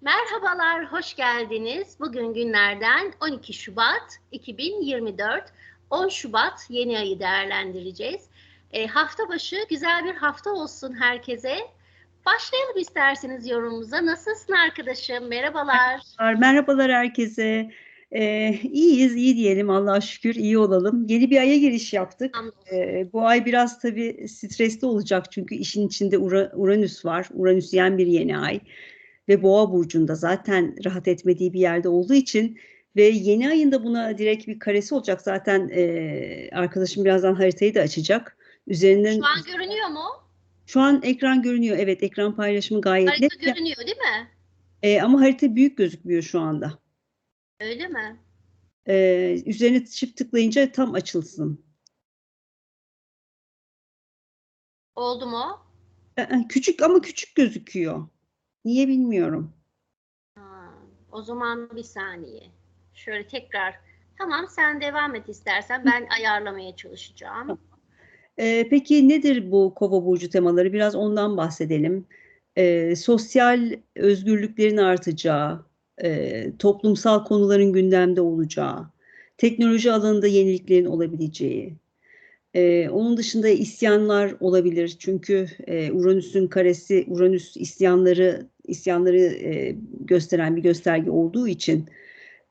Merhabalar, hoş geldiniz. Bugün günlerden 12 Şubat 2024, 10 Şubat yeni ayı değerlendireceğiz. E, hafta başı güzel bir hafta olsun herkese. Başlayalım isterseniz yorumumuza. Nasılsın arkadaşım? Merhabalar. Merhabalar herkese. Ee, iyiyiz, iyi diyelim Allah'a şükür, iyi olalım. Yeni bir aya giriş yaptık. Ee, bu ay biraz tabii stresli olacak çünkü işin içinde Ura- Uranüs var. Uranüsyen bir yeni ay ve Boğa burcunda zaten rahat etmediği bir yerde olduğu için ve yeni ayında buna direkt bir karesi olacak. Zaten e, arkadaşım birazdan haritayı da açacak. Üzerinden Şu an görünüyor mu? şu an ekran görünüyor. Evet, ekran paylaşımı gayet Harita net. görünüyor değil mi? Ee, ama harita büyük gözükmüyor şu anda. Öyle mi? Ee, üzerine çift tıklayınca tam açılsın. Oldu mu? Ee, Küçük ama küçük gözüküyor. Niye bilmiyorum. Ha, o zaman bir saniye. Şöyle tekrar. Tamam sen devam et istersen. Ben ayarlamaya çalışacağım. Ee, peki nedir bu Kova burcu temaları? Biraz ondan bahsedelim. Ee, sosyal özgürlüklerin artacağı, e, toplumsal konuların gündemde olacağı, teknoloji alanında yeniliklerin olabileceği. Ee, onun dışında isyanlar olabilir. Çünkü e, Uranüs'ün karesi, Uranüs isyanları isyanları e, gösteren bir gösterge olduğu için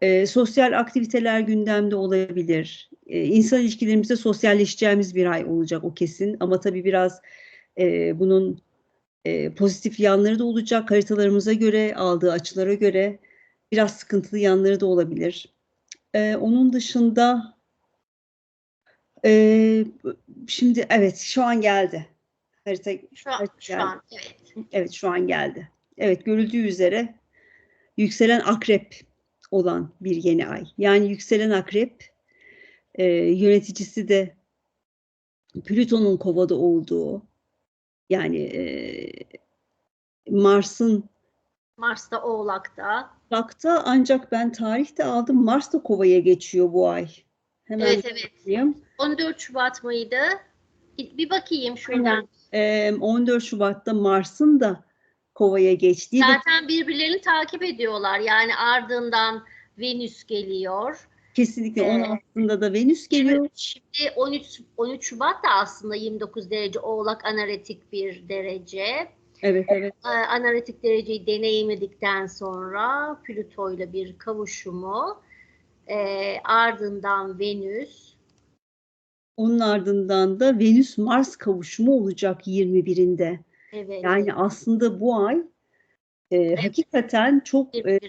e, sosyal aktiviteler gündemde olabilir. E, insan ilişkilerimizde sosyalleşeceğimiz bir ay olacak o kesin. Ama tabii biraz e, bunun e, pozitif yanları da olacak. Haritalarımıza göre, aldığı açılara göre biraz sıkıntılı yanları da olabilir. E, onun dışında e, şimdi evet şu an geldi. Harita Şu an, Evet, şu an evet. Evet şu an geldi. Evet görüldüğü üzere yükselen akrep olan bir yeni ay. Yani yükselen akrep e, yöneticisi de Plüton'un kovada olduğu yani e, Mars'ın Mars'ta Oğlak'ta. Oğlak'ta ancak ben tarihte aldım Mars da kovaya geçiyor bu ay. Hemen Evet evet. bakayım. 14 Şubat mıydı? Bir bakayım şuradan. E, 14 Şubat'ta Mars'ın da kovaya geçtiği Zaten birbirlerini takip ediyorlar. Yani ardından Venüs geliyor. kesinlikle Ee, 16'sında da Venüs geliyor. Şimdi 13 13 Şubat da aslında 29 derece Oğlak analitik bir derece. Evet evet. Ee, Analitik dereceyi deneyimledikten sonra Plüto ile bir kavuşumu, ee, ardından Venüs, Onun ardından da Venüs-Mars kavuşumu olacak 21'inde. evet, Yani aslında bu ay e, hakikaten çok e,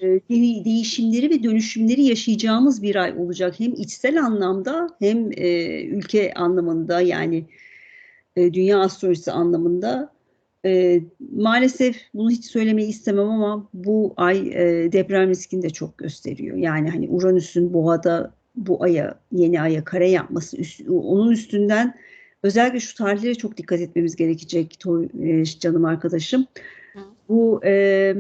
değişimleri ve dönüşümleri yaşayacağımız bir ay olacak. Hem içsel anlamda hem e, ülke anlamında yani e, dünya astrolojisi anlamında. E, maalesef bunu hiç söylemeyi istemem ama bu ay e, deprem riskini de çok gösteriyor. Yani hani Uranüs'ün boğada bu aya yeni aya kare yapması üst- onun üstünden özellikle şu tarihlere çok dikkat etmemiz gerekecek e, canım arkadaşım. Hı. Bu e,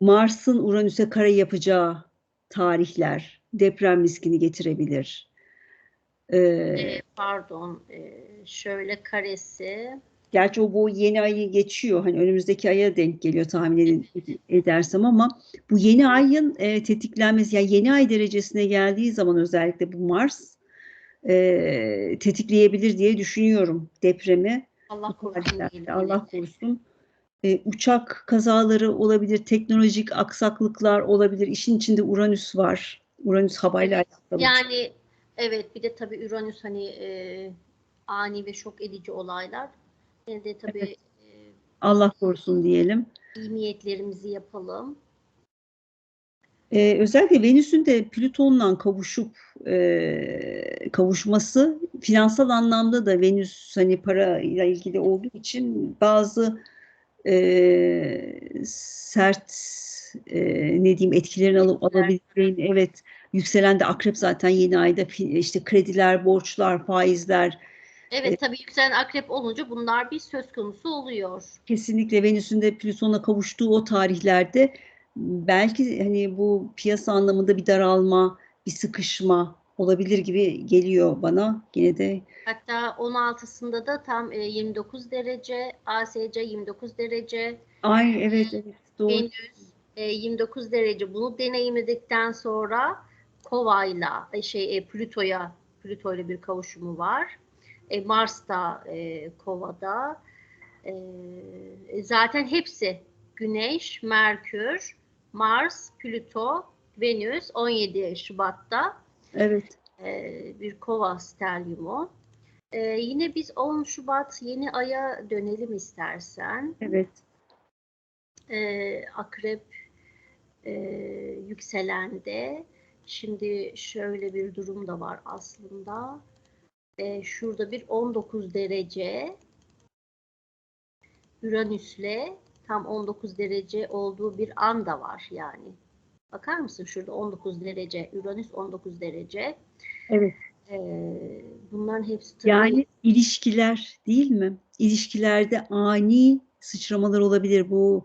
Mars'ın Uranüs'e kare yapacağı tarihler deprem riskini getirebilir. E, ee, pardon, ee, şöyle karesi, Gerçi o bu yeni ayı geçiyor. Hani önümüzdeki aya denk geliyor tahmin ed- edersem ama bu yeni ayın e, tetiklenmesi yani yeni ay derecesine geldiği zaman özellikle bu Mars e, tetikleyebilir diye düşünüyorum depremi. Allah korusun. Allah korusun. E, uçak kazaları olabilir, teknolojik aksaklıklar olabilir. İşin içinde Uranüs var. Uranüs havayla alakalı. Yani evet bir de tabii Uranüs hani ee, ani ve şok edici olaylar. Yine de tabii Evet. Allah korusun diyelim. iyi niyetlerimizi yapalım. Ee, özellikle Venüs'ün de Plüton'la kavuşup e, kavuşması finansal anlamda da Venüs hani para ile ilgili olduğu için bazı e, sert e, ne diyeyim etkilerini alıp alabileceğini evet yükselen de akrep zaten yeni ayda işte krediler, borçlar, faizler Evet tabii yükselen akrep olunca bunlar bir söz konusu oluyor. kesinlikle Venüs'ün de Plüton'a kavuştuğu o tarihlerde belki hani bu piyasa anlamında bir daralma, bir sıkışma olabilir gibi geliyor bana. Yine de Hatta 16'sında da tam e, 29 derece, ASC 29 derece, ay evet evet doğru. Venüs e, 29 derece. Bunu deneyimledikten sonra Kova'yla e, şey e, Plüto'ya Plüto'yla bir kavuşumu var. E, Mars da e, Kova'da. E, zaten hepsi Güneş, Merkür, Mars, Plüto, Venüs 17 Şubat'ta Evet. e, bir kova stelyumu. E, yine biz 10 Şubat yeni aya dönelim istersen. Evet. E, akrep e, yükselende. Şimdi şöyle bir durum da var aslında. E, şurada bir 19 derece Uranüs'le tam 19 derece olduğu bir an da var yani. Bakar mısın şurada 19 derece, Uranüs 19 derece. Evet. Ee, bunların hepsi tabii Yani ilişkiler değil mi? İlişkilerde ani sıçramalar olabilir bu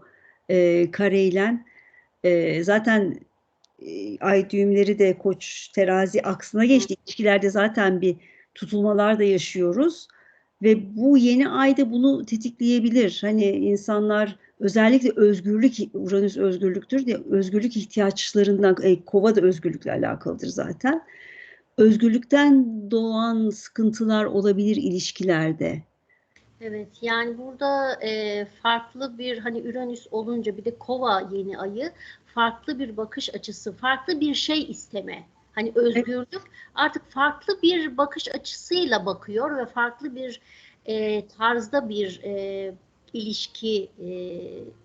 e, kareyle. E, zaten e, ay düğümleri de koç terazi aksına geçti. İlişkilerde zaten bir tutulmalar da yaşıyoruz. Ve bu yeni ayda bunu tetikleyebilir. Hani insanlar özellikle özgürlük, Uranüs özgürlüktür diye özgürlük ihtiyaçlarından, e, kova da özgürlükle alakalıdır zaten. Özgürlükten doğan sıkıntılar olabilir ilişkilerde. Evet yani burada e, farklı bir hani Uranüs olunca bir de Kova yeni ayı farklı bir bakış açısı, farklı bir şey isteme. Hani özgürlük artık farklı bir bakış açısıyla bakıyor ve farklı bir e, tarzda bir e, ilişki e,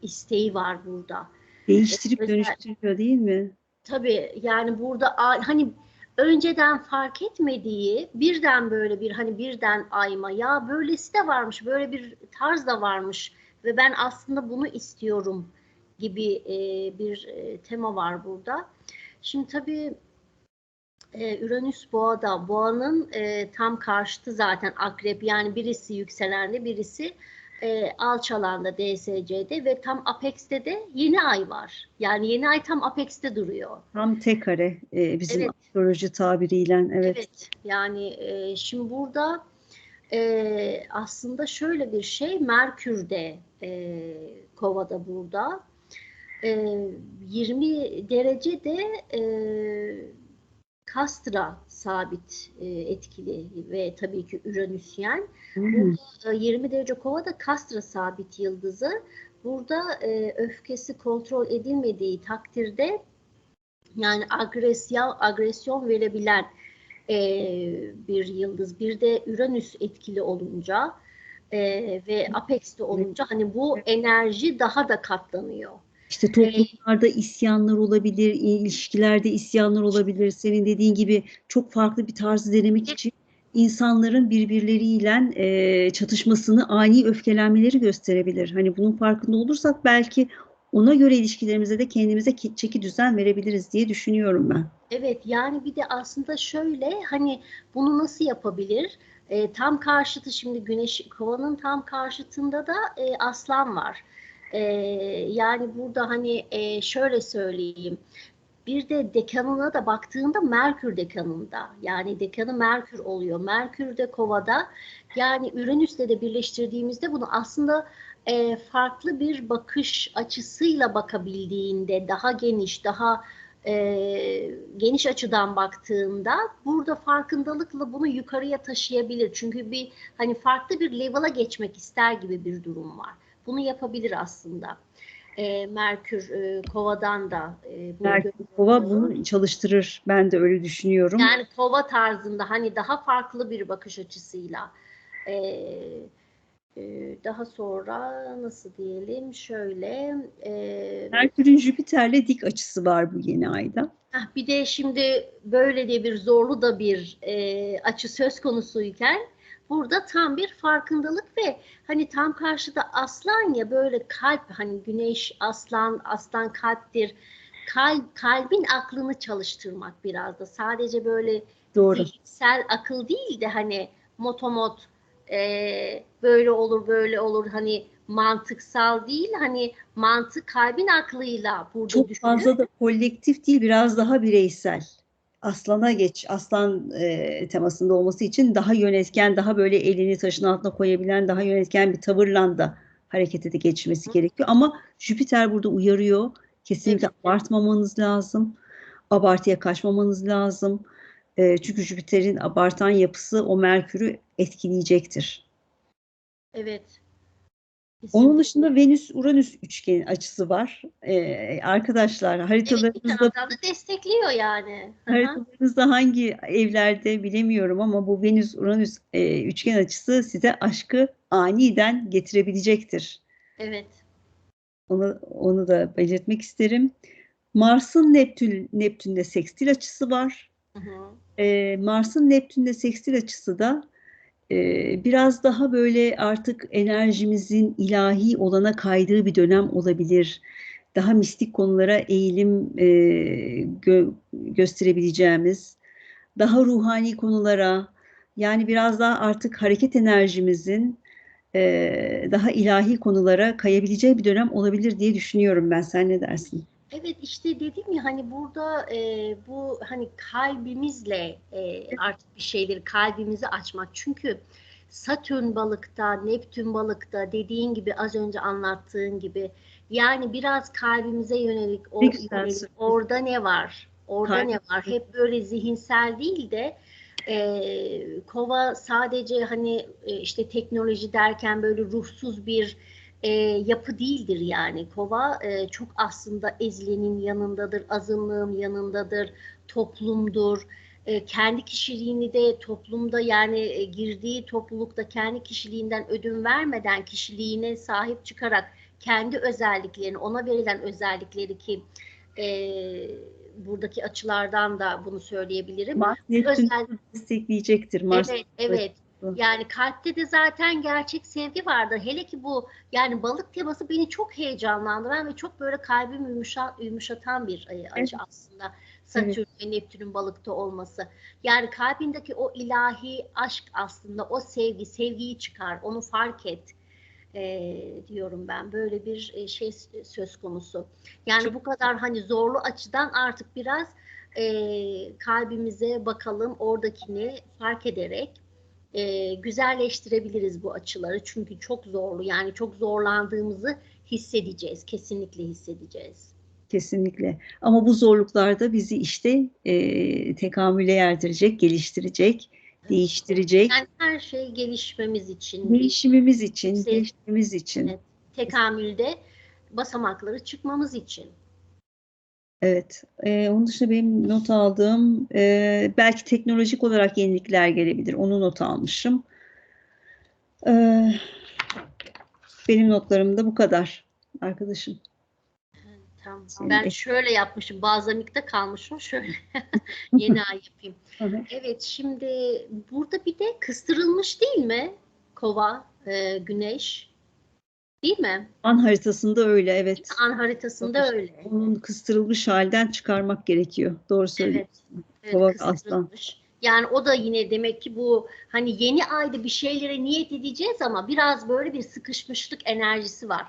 isteği var burada. Değiştirip Özel- dönüştürüyor değil mi? Tabii yani burada hani önceden fark etmediği birden böyle bir hani birden ayma ya böylesi de varmış böyle bir tarz da varmış ve ben aslında bunu istiyorum gibi e, bir e, tema var burada. Şimdi tabii e, Uranüs Boğa'da. Boğa'nın e, tam karşıtı zaten Akrep. Yani birisi yükselende birisi e, alçalanda DSC'de ve tam Apex'te de yeni ay var. Yani yeni ay tam Apex'te duruyor. Tam tek kare e, bizim Evet. astroloji tabiriyle. Evet. Evet, yani e, şimdi burada e, aslında şöyle bir şey, Merkür de e, Kova'da burada. E, 20 derecede e, Kastra sabit e, etkili ve tabii ki Uranüsyen. Hmm. E, 20 derece Kova'da Kastra sabit yıldızı. Burada e, öfkesi kontrol edilmediği takdirde yani agresyon agresyon verebilen e, bir yıldız. Bir de Uranüs etkili olunca e, ve Apex'te olunca hani bu enerji daha da katlanıyor. İşte toplumlarda isyanlar olabilir, ilişkilerde isyanlar olabilir. Senin dediğin gibi çok farklı bir tarzı denemek için insanların birbirleriyle e, çatışmasını, ani öfkelenmeleri gösterebilir. Hani bunun farkında olursak belki ona göre ilişkilerimize de kendimize ki- çeki düzen verebiliriz diye düşünüyorum ben. Evet yani bir de aslında şöyle hani bunu nasıl yapabilir? E, tam karşıtı şimdi Güneş kovanın tam karşıtında da e, Aslan var. E, yani burada hani e, şöyle söyleyeyim. Bir de dekanına da baktığında Merkür dekanında. Yani dekanı Merkür oluyor. Merkür de kovada. Yani Uranüs'le de birleştirdiğimizde bunu aslında e, farklı bir bakış açısıyla bakabildiğinde daha geniş, daha e, geniş açıdan baktığında burada farkındalıkla bunu yukarıya taşıyabilir. Çünkü bir hani farklı bir level'a geçmek ister gibi bir durum var. Bunu yapabilir aslında. E, Merkür e, Kova'dan da e, bunu Merkür. Kova bunu çalıştırır. Ben de öyle düşünüyorum. Yani kova tarzında hani daha farklı bir bakış açısıyla. Ee, e, daha sonra nasıl diyelim şöyle e, Merkür'ün Jüpiter'le dik açısı var bu yeni ayda. heh, bir de şimdi böyle de bir zorlu da bir e, açı söz konusuyken burada tam bir farkındalık ve hani tam karşıda aslan ya böyle kalp hani güneş aslan aslan kalptir. Kalp, kalbin aklını çalıştırmak biraz da sadece böyle Doğru. zihinsel akıl değil de hani motomot e, böyle olur böyle olur hani mantıksal değil hani mantık kalbin aklıyla burada Çok düşünün. fazla da kolektif değil, biraz daha bireysel aslana geç, aslan e, temasında olması için daha yönetken, daha böyle elini taşın altına koyabilen, daha yönetken bir tavırla da harekete de geçmesi gerekiyor. Ama Jüpiter burada uyarıyor. Kesinlikle Evet. abartmamanız lazım. Abartıya kaçmamanız lazım. E, çünkü Jüpiter'in abartan yapısı o Merkür'ü etkileyecektir. Evet. Onun dışında Venüs-Uranüs üçgeni açısı var. E, arkadaşlar Evet, bir haritalarınızda taraftan da destekliyor yani. Haritalarınızda hangi evlerde bilemiyorum ama bu Venüs-Uranüs e, üçgen açısı size aşkı aniden getirebilecektir. Evet. Onu, onu da belirtmek isterim. Mars'ın Neptün, Neptün'de sekstil açısı var. Hı hı. E, Mars'ın Neptün'de sekstil açısı da biraz daha böyle artık enerjimizin ilahi olana kaydığı bir dönem olabilir. Daha mistik konulara eğilim e, gö- gösterebileceğimiz, daha ruhani konulara, yani biraz daha artık hareket enerjimizin e, daha ilahi konulara kayabileceği bir dönem olabilir diye düşünüyorum ben. Sen ne dersin? Evet işte dedim ya hani burada e, bu hani kalbimizle e, artık bir şeyleri kalbimizi açmak. Çünkü Satürn balıkta, Neptün balıkta dediğin gibi az önce anlattığın gibi yani biraz kalbimize yönelik, o, yönelik orada ne var? Orada ne var? Hep böyle zihinsel değil de e, kova sadece hani e, işte teknoloji derken böyle ruhsuz bir e, yapı değildir yani. Kova e, çok aslında ezilenin yanındadır, azınlığın yanındadır, toplumdur. E, kendi kişiliğini de toplumda yani e, girdiği toplulukta kendi kişiliğinden ödün vermeden kişiliğine sahip çıkarak kendi özelliklerini, ona verilen özellikleri ki e, buradaki açılardan da bunu söyleyebilirim. Özel, destekleyecektir. Mars evet, evet. Yani kalpte de zaten gerçek sevgi vardır. Hele ki bu yani balık teması beni çok heyecanlandıran ve çok böyle kalbimi yumuşa, yumuşatan bir e, acı aslında. Satürn ve Neptün'ün balıkta olması. Yani kalbindeki o ilahi aşk aslında o sevgi, sevgiyi çıkar, onu fark et e, diyorum ben. Böyle bir e, şey söz konusu. Yani Çok- bu kadar hani zorlu açıdan artık biraz e, kalbimize bakalım oradakini fark ederek e, güzelleştirebiliriz bu açıları. Çünkü çok zorlu yani çok zorlandığımızı hissedeceğiz. Kesinlikle hissedeceğiz. Kesinlikle. Ama bu zorluklar da bizi işte e, tekamüle erdirecek, geliştirecek, değiştirecek. Yani her şey gelişmemiz için, Değişimimiz için, Sev- gelişmemiz için. Evet. tekamülde basamakları çıkmamız için. Evet. E, onun dışında benim not aldığım e, belki teknolojik olarak yenilikler gelebilir. Onu not almışım. E, benim notlarım da bu kadar arkadaşım. Tamam. Ben şöyle yapmışım. Bazamikte kalmışım. Şöyle yeni ay yapayım. Hı. Evet şimdi burada bir de kıstırılmış değil mi? Kova, e, güneş. Değil mi? An haritasında öyle evet. An haritasında öyle. Onun kıstırılmış halden çıkarmak gerekiyor. Doğru söylüyorsun. Evet. evet Kova, kıstırılmış. Yani o da yine demek ki bu hani yeni ayda bir şeylere niyet edeceğiz ama biraz böyle bir sıkışmışlık enerjisi var.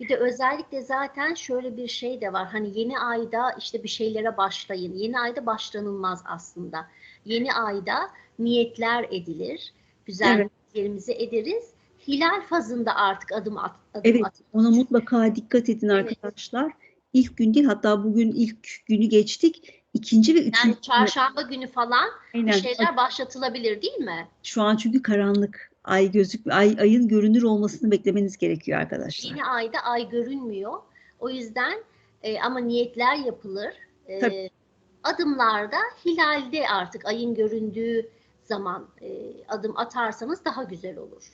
Bir de özellikle zaten şöyle bir şey de var. Hani yeni ayda işte bir şeylere başlayın. Yeni ayda başlanılmaz aslında. Yeni ayda niyetler edilir. Güzel Evet. niyetlerimizi ederiz. Hilal fazında artık adım at. Adım Evet, at- ona mutlaka dikkat edin Evet. arkadaşlar. İlk gün değil, hatta bugün ilk günü geçtik. İkinci ve üçüncü Yani çarşamba günü falan bir Aynen. şeyler başlatılabilir değil mi? Şu an çünkü karanlık. Ay gözük, ay, ayın görünür olmasını beklemeniz gerekiyor arkadaşlar. Yeni ayda ay görünmüyor. O yüzden e, ama niyetler yapılır. E, Tabii. adımlarda hilalde artık ayın göründüğü zaman e, adım atarsanız daha güzel olur.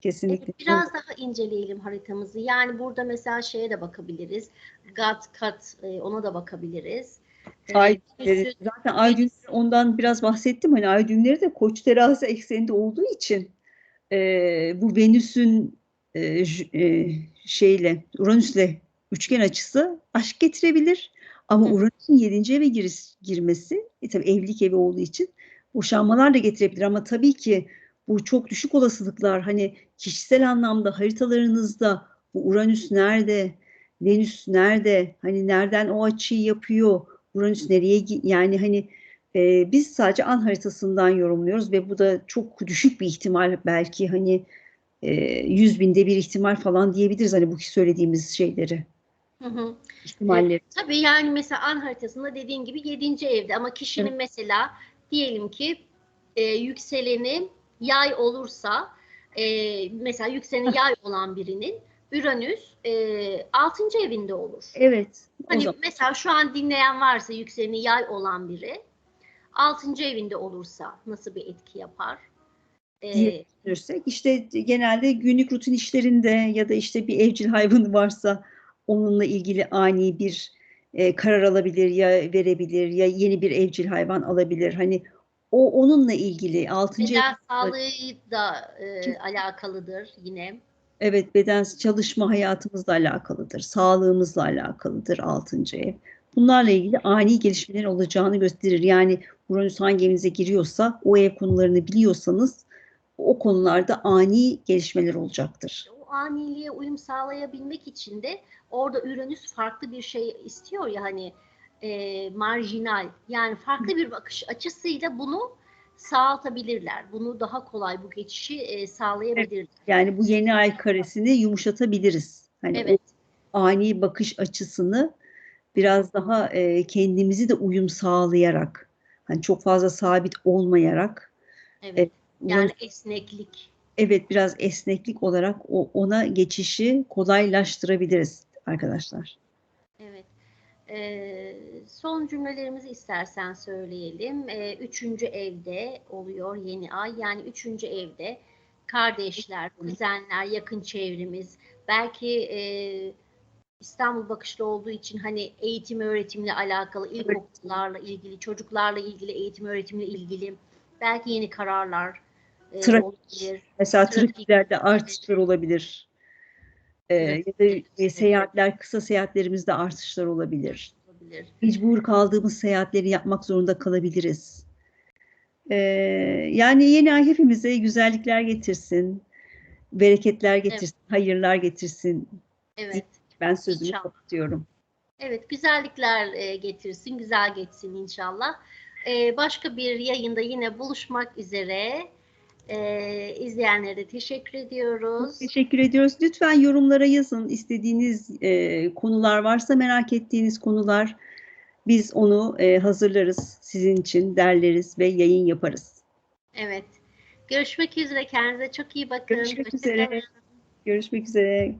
Kesinlikle. Biraz daha inceleyelim haritamızı. Yani burada mesela şeye de bakabiliriz. Gat, kat e, ona da bakabiliriz. E, Ay düğümleri, zaten ay düğümleri ondan biraz bahsettim. Hani ay düğümleri de Koç terazi ekseninde olduğu için e, bu Venüs'ün e, e, şeyle Uranüs'le üçgen açısı aşk getirebilir. Ama. Uranüs'ün 7. eve giriş, girmesi e, tabii evlilik evi olduğu için boşanmalar da getirebilir. Ama tabii ki bu çok düşük olasılıklar. Hani kişisel anlamda haritalarınızda bu Uranüs nerede, Venüs nerede, hani nereden o açıyı yapıyor, Uranüs nereye yani hani e, biz sadece an haritasından yorumluyoruz ve bu da çok düşük bir ihtimal belki hani e, yüz binde bir ihtimal falan diyebiliriz hani bu söylediğimiz şeyleri Hı hı. ihtimalleri. Tabii yani mesela an haritasında dediğin gibi 7. evde ama kişinin Evet. mesela diyelim ki e, yükseleni yay olursa e, mesela yükseleni yay olan birinin Uranüs e, 6. evinde olur. Evet. Hani zaman. mesela şu an dinleyen varsa yükseleni yay olan biri 6. evinde olursa nasıl bir etki yapar? E, Diye düşünürsek işte genelde günlük rutin işlerinde ya da işte bir evcil hayvanı varsa onunla ilgili ani bir e, karar alabilir ya verebilir ya yeni bir evcil hayvan alabilir. Hani o onunla ilgili 6. beden sağlığı da e, alakalıdır yine. evet beden çalışma hayatımızla alakalıdır. Sağlığımızla alakalıdır 6. ev. Bunlarla ilgili ani gelişmelerin olacağını gösterir. Yani Uranüs hangi evinize giriyorsa o ev konularını biliyorsanız o konularda ani gelişmeler olacaktır. o aniliğe uyum sağlayabilmek için de orada Uranüs farklı bir şey istiyor ya hani e, marjinal yani farklı bir bakış açısıyla bunu sağlatabilirler. Bunu daha kolay bu geçişi e, sağlayabilirler. Yani bu yeni ay karesini yumuşatabiliriz. Hani Evet. ani bakış açısını biraz daha e, kendimizi de uyum sağlayarak, hani çok fazla sabit olmayarak, Evet. Uranüs- Yani esneklik. evet biraz esneklik olarak o, ona geçişi kolaylaştırabiliriz arkadaşlar. Ee, son cümlelerimizi istersen söyleyelim. Ee, üçüncü evde oluyor yeni ay. Yani üçüncü evde kardeşler, kuzenler, yakın çevremiz, belki e, İstanbul bakışlı olduğu için hani eğitim öğretimle alakalı, ilkokullarla ilgili, çocuklarla ilgili, eğitim öğretimle ilgili belki yeni kararlar e, Trafik. olabilir. Mesela Trafik. trafiklerde artışlar olabilir. E, Trafik. ya da e, seyahatler, kısa seyahatlerimizde artışlar olabilir. olabilir. mecbur kaldığımız seyahatleri yapmak zorunda kalabiliriz. Ee, yani yeni ay hepimize güzellikler getirsin, bereketler getirsin, hayırlar getirsin. Evet. Ben sözümü İnşallah. kapatıyorum. Evet, güzellikler e, getirsin, güzel geçsin inşallah. E, başka bir yayında yine buluşmak üzere. E, izleyenlere teşekkür ediyoruz. Teşekkür ediyoruz. Lütfen yorumlara yazın. İstediğiniz e, konular varsa merak ettiğiniz konular biz onu e, hazırlarız. Sizin için derleriz ve yayın yaparız. Evet. Görüşmek üzere. Kendinize çok iyi bakın. Görüşmek üzere. Görüşmek üzere.